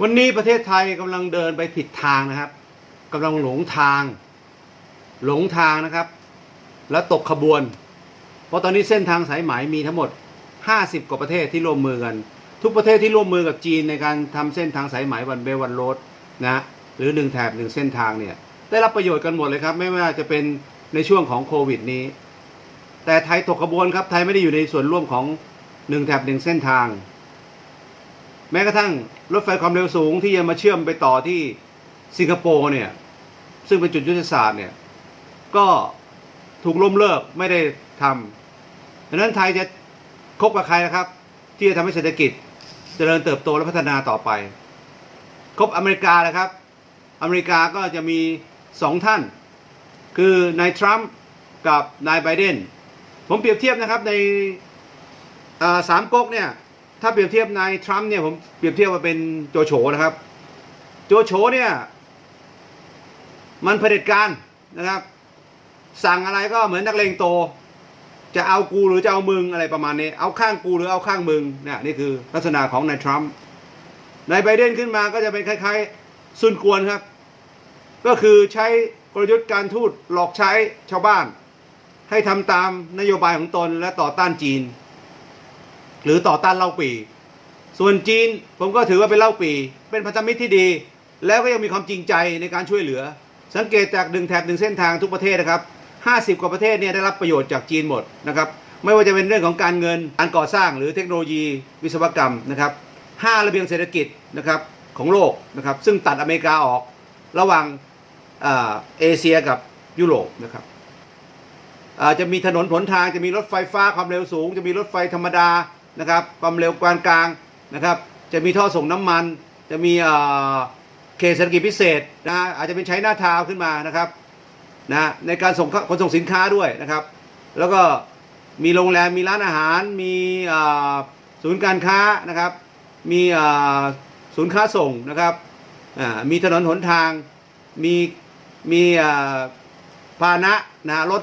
วันนี้ประเทศไทยกำลังเดินไปผิดทางนะครับกำลังหลงทาง หลงทางนะครับ แล้วตกขบวน เพราะตอนนี้เส้นทางสายไหมมีทั้งหมด 50 กว่าประเทศที่ร่วมมือกัน ทุกประเทศที่ร่วมมือกับจีนในการทำเส้นทางสายไหมวันเบลวันโรดนะหรือหนึ่งแถบหนึ่งเส้นทางเนี่ยได้รับประโยชน์กันหมดเลยครับ ไม่ว่าจะเป็นในช่วงของโควิดนี้ แต่ไทยตกขบวนครับไทยไม่ได้อยู่ในส่วนร่วมของหนึ่งแถบหนึ่งเส้นทาง แม้กระทั่งรถไฟความเร็วสูงที่จะมาเชื่อมไปต่อที่สิงคโปร์เนี่ย ซึ่งเป็นจุดยุทธศาสตร์เนี่ย ก็ถูกล้มเลิกไม่ได้ทำดังนั้นไทยจะคบกับใครนะครับ ที่จะทำให้เศรษฐกิจเจริญเติบโตและพัฒนาต่อไป คบอเมริกานะครับ อเมริกาก็จะมีสองท่าน คือนายทรัมป์กับนายไบเดนผมเปรียบเทียบนะครับในสามก๊กเนี่ย ถ้าเปรียบเทียบนายทรัมป์เนี่ยผมเปรียบเทียบว่าเป็นโจโฉนะครับ โจโฉเนี่ย มันเผด็จการนะครับ สั่งอะไรก็เหมือนนักเลงโต จะเอากูหรือจะเอามึงอะไรประมาณนี้ เอาข้างกูหรือเอาข้างมึงเนี่ยนี่คือลักษณะของนายทรัมป์นายไบเดนขึ้นมาก็จะเป็นคล้ายๆซุนกวนครับ ก็คือใช้กลยุทธ์การทูตหลอกใช้ชาวบ้าน ให้ทำตามนโยบายของตนและต่อต้านจีน หรือต่อต้านเล่าปีส่วนจีนผมก็ถือว่าเป็นเล่าปีเป็นพันธมิตรที่ดี แล้วก็ยังมีความจริงใจในการช่วยเหลือ สังเกตจากดึงแถบดึงเส้นทางทุกประเทศนะครับ50 กว่าประเทศเนี่ยได้รับประโยชน์จากจีนหมดนะครับไม่ว่าจะเป็นเรื่องของการเงินการก่อสร้างหรือเทคโนโลยีวิศวกรรมนะครับห้าระเบียงเศรษฐกิจนะครับของโลกนะครับซึ่งตัดอเมริกาออกระหว่างเอเชียกับยุโรปนะครับจะมีถนนหนทางจะมีรถไฟฟ้าความเร็วสูง จะมีรถไฟธรรมดา นะครับความเร็วกลางกลางนะครับ จะมีท่อส่งน้ำมัน จะมีอ่าเขตเศรษฐกิจพิเศษนะอาจจะเป็นใช้หน้าทาวขึ้นมานะครับนะในการส่งขนส่งสินค้าด้วยนะครับ แล้วก็มีโรงแรมมีร้านอาหาร มีอ่าศูนย์การค้านะครับ มีอ่าศูนย์ค้าส่งนะครับอ่ามีถนนหนทาง มีมีอ่าพาหนะนะรถ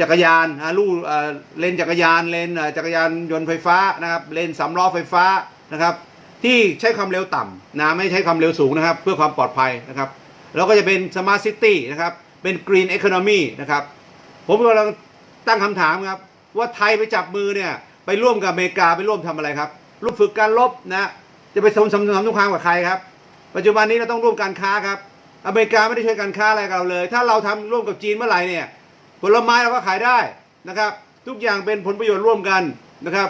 จักรยานอ่าลู่เลนจักรยานเลนจักรยานยนต์ไฟฟ้านะครับเลนสำล้อไฟฟ้านะครับที่ใช้ความเร็วต่ำนะไม่ใช้ความเร็วสูงนะครับ เพื่อความปลอดภัยนะครับแล้วก็จะเป็นสมาร์ทซิตี้นะครับเป็นกรีน e อ o n o นมีนะครับผมกำลังตั้งคำถามครับว่าไทยไปจับมือเนี่ยไปร่วมกับอเมริกาไปร่วมทำอะไรครับร่วมฝึกการลบนะจะไปสมสมสมสงครามกับใครครับ ปัจจุบันนี้เราต้องร่วมการค้าครับอเมริกาไม่ได้ช่วยการค้าอะไรกับเราเลย ถ้าเราทำร่วมกับจีนเมื่อไหร่เนี่ย ผลไม้เราก็ขายได้นะครับ ทุกอย่างเป็นผลประโยชน์ร่วมกันนะครับ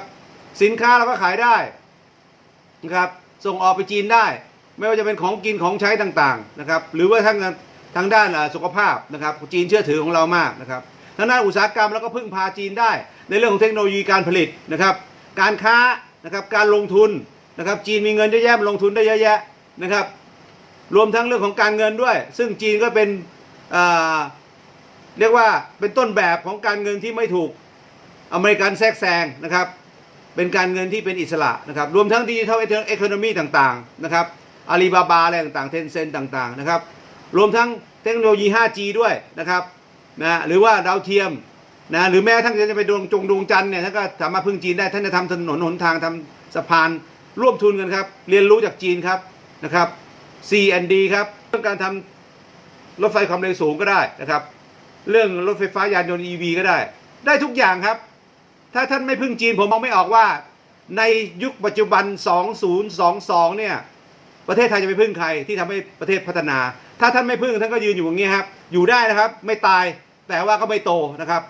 สินค้าเราก็ขายได้นะครับ ส่งออกไปจีนได้ ไม่ว่าจะเป็นของกินของใช้ต่างๆนะครับ หรือว่าทางทางด้านสุขภาพนะครับ จีนเชื่อถือของเรามากนะครับทางด้านอุตสาหกรรมเราก็พึ่งพาจีนได้ ในเรื่องของเทคโนโลยีการผลิตนะครับ การค้านะครับการลงทุนนะครับ จีนมีเงินเยอะแยะลงทุนได้เยอะแยะนะครับ รวมทั้งเรื่องของการเงินด้วย ซึ่งจีนก็เป็นอ่า เรียกว่าเป็นต้นแบบของการเงินที่ไม่ถูกอเมริกันแทรกแซงนะครับ เป็นการเงินที่เป็นอิสระนะครับ รวมทั้งดิจิทัลเอ c o n o m y ต่างๆนะครับอาลีบาบาอะไรต่างๆเทนเซนต่างๆนะครับ รวมทั้งเทคโนโลยี 5G ด้วยนะครับนะหรือว่าดาวเทียมนะหรือแม้ทั้งจะไปดวงจงดวงจันทร์เนี่ยท่านก็สามารถพึ่งจีนได้ท่านจะทำถนนหนทางทำสะพานร่วมทุนกันครับ เรียนรู้จากจีนครับนะครับ C&D ครับเรื่องการทำรถไฟความเร็วสูงก็ได้นะครับ เรื่องรถไฟฟ้ายานยนต์ EV ก็ได้ ได้ทุกอย่างครับ ถ้าท่านไม่พึ่งจีนผมมองไม่ออกว่า ในยุคปัจจุบัน 2022 เนี่ย ประเทศไทยจะไปพึ่งใครที่ทำให้ประเทศพัฒนา ถ้าท่านไม่พึ่งท่านก็ยืนอยู่อย่างนี้ครับ อยู่ได้นะครับ ไม่ตายแต่ว่าก็ไม่โตนะครับ